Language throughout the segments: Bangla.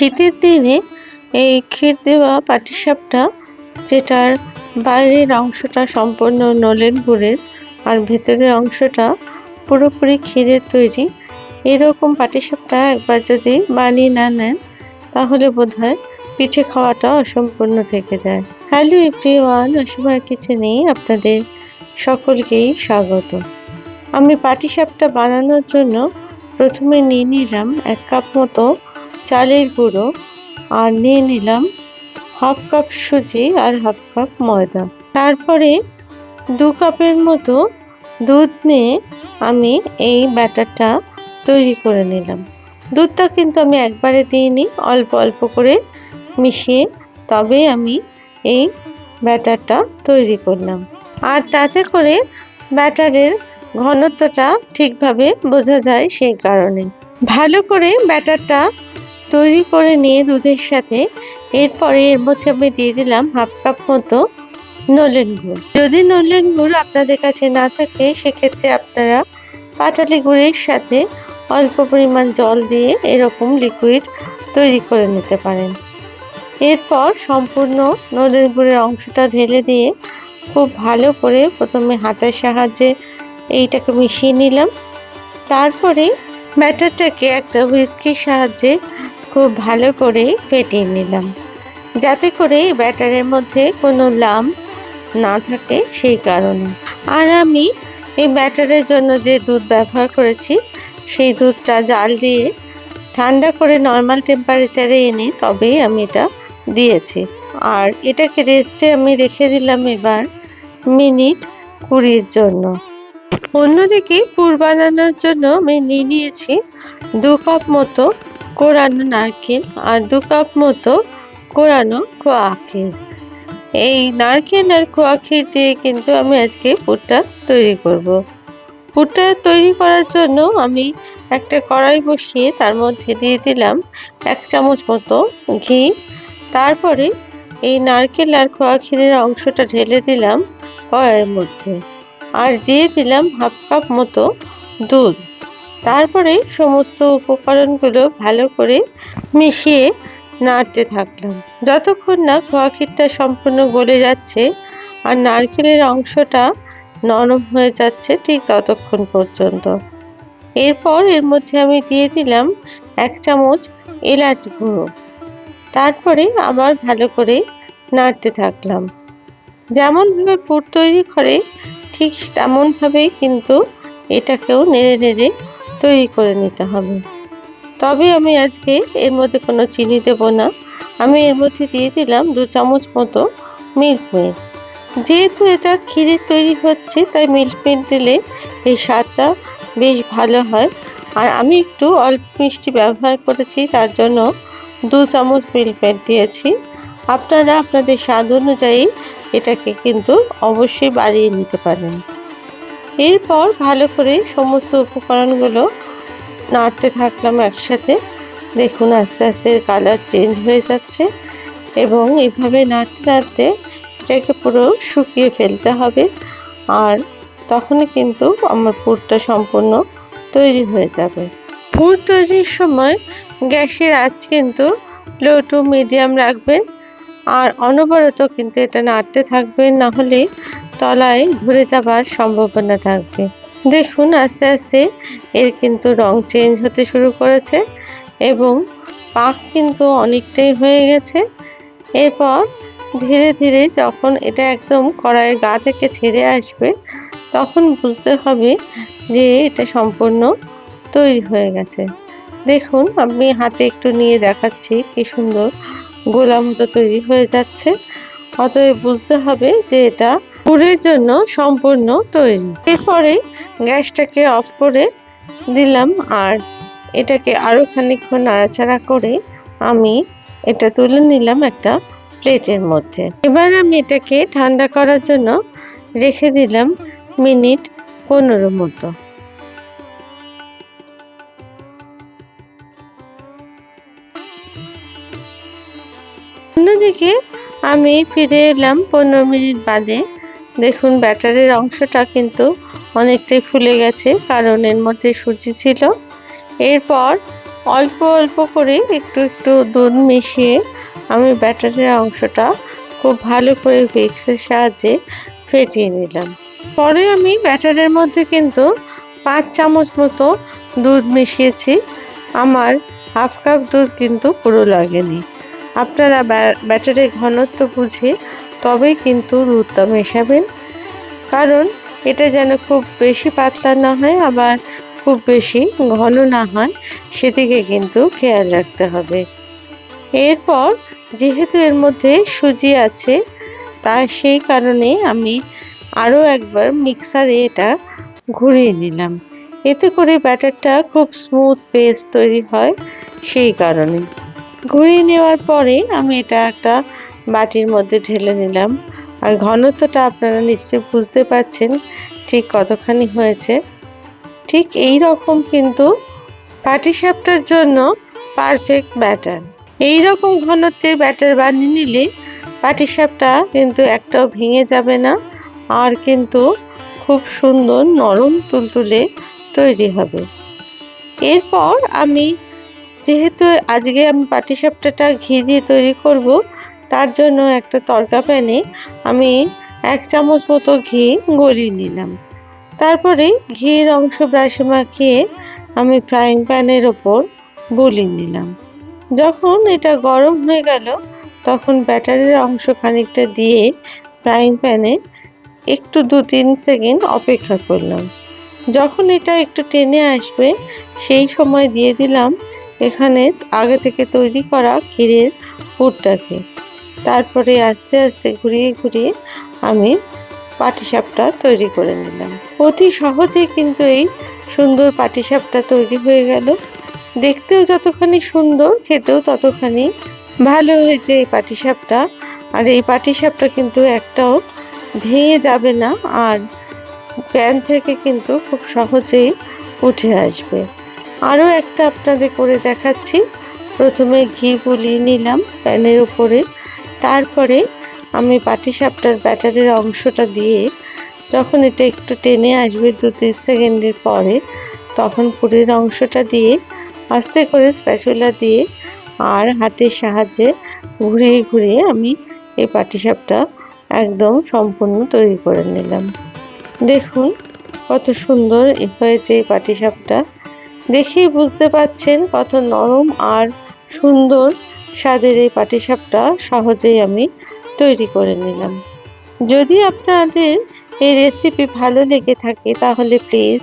শীতের দিনে এই ক্ষীর দেওয়া পাটিসাপটা, যেটার বাইরের অংশটা সম্পূর্ণ নলেন গুড়ের আর ভেতরের অংশটা পুরোপুরি ক্ষীরের তৈরি, এরকম পাটিসাপটা একবার যদি বানিয়ে না নেন, তাহলে বোধহয় পিঠে খাওয়াটা অসম্পূর্ণ থেকে যায়। হ্যালো এভরিওয়ান অসীমা কিচেনে আপনাদের সকলকেই স্বাগত। আমি পাটিসাপটা বানানোর জন্য প্রথমে নিয়ে নিলাম এক কাপ মতো চালের গুঁড়ো আর নিয়ে নিলাম হাফ কাপ সুজি আর হাফ কাপ ময়দা। তারপরে দু কাপের মতো দুধ নিয়ে আমি এই ব্যাটারটা তৈরি করে নিলাম। দুধটা কিন্তু আমি একবারে দিইনি, অল্প অল্প করে মিশিয়ে তবে আমি এই ব্যাটারটা তৈরি করলাম। আর তাতে করে ব্যাটারের ঘনত্বটা ঠিকভাবে বোঝা যায় সেই কারণে। ভালো করে ব্যাটারটা তৈরি করে নিয়ে দুধের সাথে এরপরে এর মধ্যে আমি দিয়ে দিলাম হাফ কাপ মতো নলেন গুড়। যদি নলেন গুড় আপনাদের কাছে না থাকে, সেক্ষেত্রে আপনারা পাটালি গুড়ের সাথে অল্প পরিমাণ জল দিয়ে এরকম লিকুইড তৈরি করে নিতে পারেন। এরপর সম্পূর্ণ নলেন গুড়ের অংশটা ঢেলে দিয়ে খুব ভালো করে প্রথমে হাতের সাহায্যে এইটাকে মিশিয়ে নিলাম। তারপরে ব্যাটারটাকে একটা হুইস্কির সাহায্যে খুব ভালো করে ফেটিয়ে নিলাম। যাতে করে ব্যাটারের মধ্যে কোনো লাম না থাকে সেই কারণে। আর আমি এই ব্যাটারের জন্য যে দুধ ব্যবহার করেছি, সেই দুধটা জাল দিয়ে ঠান্ডা করে নর্মাল টেম্পারেচারে এনে তবেই আমি এটা দিয়েছি। আর এটাকে রেস্টে আমি রেখে দিলাম এবার মিনিট কুড়ির জন্য। অন্যদিকে পুর বানানোর জন্য আমি নিয়ে নিয়েছি দু কাপ মতো কোরানো নারকেল আর দু কাপ মতো কোরানো খোয়া ক্ষীর এই নারকেল আর খোয়া ক্ষীর দিয়ে কিন্তু আমি আজকে পুরটা তৈরি করব। পুরটা তৈরি করার জন্য আমি একটা কড়াই বসিয়ে তার মধ্যে দিয়ে দিলাম এক চামচ মতো ঘি। তারপরে এই নারকেল আর খোয়া ক্ষীরের অংশটা ঢেলে দিলাম কড়াইয়ের মধ্যে। আর দিয়ে দিলাম হাফ কাপ মতো দুধ। তারপরে সমস্ত উপকরণগুলো ভালো করে মিশিয়ে নাড়তে থাকলাম। যতক্ষণ না খোয়া ক্ষীরটা সম্পূর্ণ গলে যাচ্ছে আর নারকেলের অংশটা নরম হয়ে যাচ্ছে ঠিক ততক্ষণ পর্যন্ত। এরপর এর মধ্যে আমি দিয়ে দিলাম এক চামচ এলাচ গুঁড়ো। তারপরে আবার ভালো করে নাড়তে থাকলাম। যেমনভাবে পুর তৈরি করে ঠিক তেমনভাবেই কিন্তু এটাকেও নেড়ে নেড়ে তৈরি করে নিতে হবে। তবে আমি আজকে এর মধ্যে কোনো চিনি দেব না। আমি এর মধ্যে দিয়ে দিলাম দু চামচ মতো মিল্ক মেড যেহেতু এটা ক্ষীরের তৈরি হচ্ছে, তাই মিল্ক মেড দিলে এই স্বাদটা বেশ ভালো হয়। আর আমি একটু অল্প মিষ্টি ব্যবহার করেছি, তার জন্য দু চামচ মিল্ক মেড দিয়েছি। আপনারা আপনাদের স্বাদ অনুযায়ী এটাকে কিন্তু অবশ্যই বাড়িয়ে নিতে পারেন। এরপর ভালো করে সমস্ত উপকরণগুলো নাড়তে থাকলাম একসাথে। দেখুন, আস্তে আস্তে কালার চেঞ্জ হয়ে যাচ্ছে এবং এভাবে নাড়তে নাড়তে এটাকে পুরো শুকিয়ে ফেলতে হবে। আর তখনই কিন্তু আমার পুরটা সম্পূর্ণ তৈরি হয়ে যাবে। পুর তৈরির সময় গ্যাসের আঁচ কিন্তু লো টু মিডিয়াম রাখবেন। আর অনবরত কিন্তু এটা নাড়তে থাকবেন না হলে তলায় ধরে যাবার সম্ভাবনা থাকবে। দেখুন, আস্তে আস্তে এর কিন্তু রং চেঞ্জ হতে শুরু করেছে এবং পাক কিন্তু অনেকটাই হয়ে গেছে। এরপর ধীরে ধীরে যখন এটা একদম কড়াইয়ের গা থেকে ছেড়ে আসবে, তখন বুঝতে হবে যে এটা সম্পূর্ণ তৈরি হয়ে গেছে। দেখুন, আমি হাতে একটু নিয়ে দেখাচ্ছি কি সুন্দর গোলা মতো তৈরি হয়ে যাচ্ছে। অতএব বুঝতে হবে যে এটা পুরের জন্য সম্পূর্ণ তৈরি। এরপরে গ্যাসটাকে অফ করে দিলাম আর এটাকে আরও খানিকক্ষণ নাড়াচাড়া করে আমি এটা তুলে নিলাম একটা প্লেটের মধ্যে। এবার আমি এটাকে ঠান্ডা করার জন্য রেখে দিলাম মিনিট পনেরো মতো। অন্যদিকে আমি ফিরে এলাম পনেরো মিনিট বাদে দেখুন, ব্যাটারের অংশটা কিন্তু অনেকটাই ফুলে গেছে, কারণ এর মধ্যে সুজি ছিল। এরপর অল্প অল্প করে একটু একটু দুধ মিশিয়ে আমি ব্যাটারের অংশটা খুব ভালো করে ভিক্সের সাহায্যে ফেটিয়ে নিলাম। পরে আমি ব্যাটারের মধ্যে কিন্তু পাঁচ চামচ মতো দুধ মিশিয়েছি। আমার হাফ কাপ দুধ কিন্তু পুরো লাগেনি। আপনারা ব্যা- ব্যাটারের ঘনত্ব বুঝে তবেই কিন্তু দুধটা মেশাবেন কারণ এটা যেন খুব বেশি পাতলা না হয়, আবার খুব বেশি ঘন না হয়, সেদিকে কিন্তু খেয়াল রাখতে হবে। এরপর যেহেতু এর মধ্যে সুজি আছে তাই সেই কারণে আমি আরও একবার মিক্সারে এটা ঘুরিয়ে নিলাম। এতে করে ব্যাটারটা খুব স্মুথ পেস্ট তৈরি হয় সেই কারণে। ঘুরিয়ে নেওয়ার পরে আমি এটা একটা বাটির মধ্যে ঢেলে নিলাম। আর ঘনত্বটা আপনারা নিশ্চয়ই বুঝতে পারছেন, ঠিক কতখানি হয়েছে। ঠিক এই রকম কিন্তু পাটিসাপটার জন্য পারফেক্ট ব্যাটার এই রকম ঘনত্বের ব্যাটার বানিয়ে নিলে পাটিসাপটা কিন্তু একটাও ভেঙে যাবে না, আর কিন্তু খুব সুন্দর নরম তুলতুলে তৈরি হবে। এরপর আমি যেহেতু আজকে আমি পাটিসাপটাটা ঘি দিয়ে তৈরি করব তার জন্য একটা তরকা প্যানে আমি এক চামচ মতো ঘি গলিয়ে নিলাম। তারপরে ঘির অংশ ব্রাশে মাখিয়ে আমি ফ্রাইং প্যানের ওপর বলিয়ে নিলাম। যখন এটা গরম হয়ে গেল, তখন ব্যাটারের অংশ খানিকটা দিয়ে ফ্রাইং প্যানে একটু দু তিন সেকেন্ড অপেক্ষা করলাম। যখন এটা একটু টেনে আসবে, সেই সময় দিয়ে দিলাম এখানে আগে থেকে তৈরি করা ক্ষীরের পুরটাকে। তারপরে আস্তে আস্তে ঘুরিয়ে ঘুরিয়ে আমি পাটিসাপটা তৈরি করে নিলাম। অতি সহজেই কিন্তু এই সুন্দর পাটিসাপটা তৈরি হয়ে গেল। দেখতেও যতখানি সুন্দর, খেতেও ততখানি ভালো হয়েছে এই পাটিসাপটা। আর এই পাটিসাপটা কিন্তু একটাও ভেঙে যাবে না আর প্যান থেকে কিন্তু খুব সহজেই উঠে আসবে। আরও একটা আপনাদের করে দেখাচ্ছি। প্রথমে ঘি বুলিয়ে নিলাম প্যানের উপরে। তারপরে আমি পাটিসাপটার ব্যাটারের অংশটা দিয়ে যখন এটা একটু টেনে আসবে দু তিন সেকেন্ডের পরে, তখন পুরের অংশটা দিয়ে আস্তে করে স্প্যাচুলা দিয়ে আর হাতের সাহায্যে ঘুরিয়ে ঘুরিয়ে আমি এই পাটিসাপটা একদম সম্পূর্ণ তৈরি করে নিলাম। দেখুন কত সুন্দর হয়েছে এই পাটিসাপটা। দেখেই বুঝতে পাচ্ছেন কত নরম আর সুন্দর স্বাদের এই পাটিসাপটা সহজেই আমি তৈরি করে নিলাম। যদি আপনাদের এই রেসিপি ভালো লেগে থাকে, তাহলে প্লিজ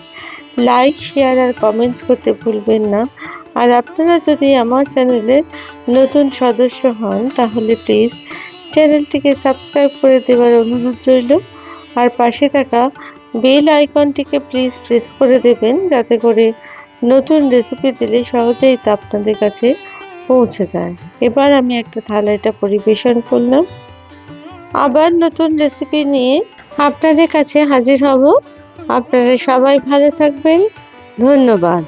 লাইক শেয়ার আর কমেন্টস করতে ভুলবেন না। আর আপনারা যদি আমার চ্যানেলের নতুন সদস্য হন, তাহলে প্লিজ চ্যানেলটিকে সাবস্ক্রাইব করে দেওয়ার অনুরোধ রইল। আর পাশে থাকা বেল আইকনটিকে প্লিজ প্রেস করে দেবেন, যাতে করে নতুন রেসিপি দিলে সহজেই তা আপনাদের কাছে পৌঁছে যায়। এবার আমি একটা থালা এটা পরিবেশন করলাম। আবার নতুন রেসিপি নিয়ে আপনাদের কাছে হাজির হব। আপনারা সবাই ভালো থাকবেন। ধন্যবাদ।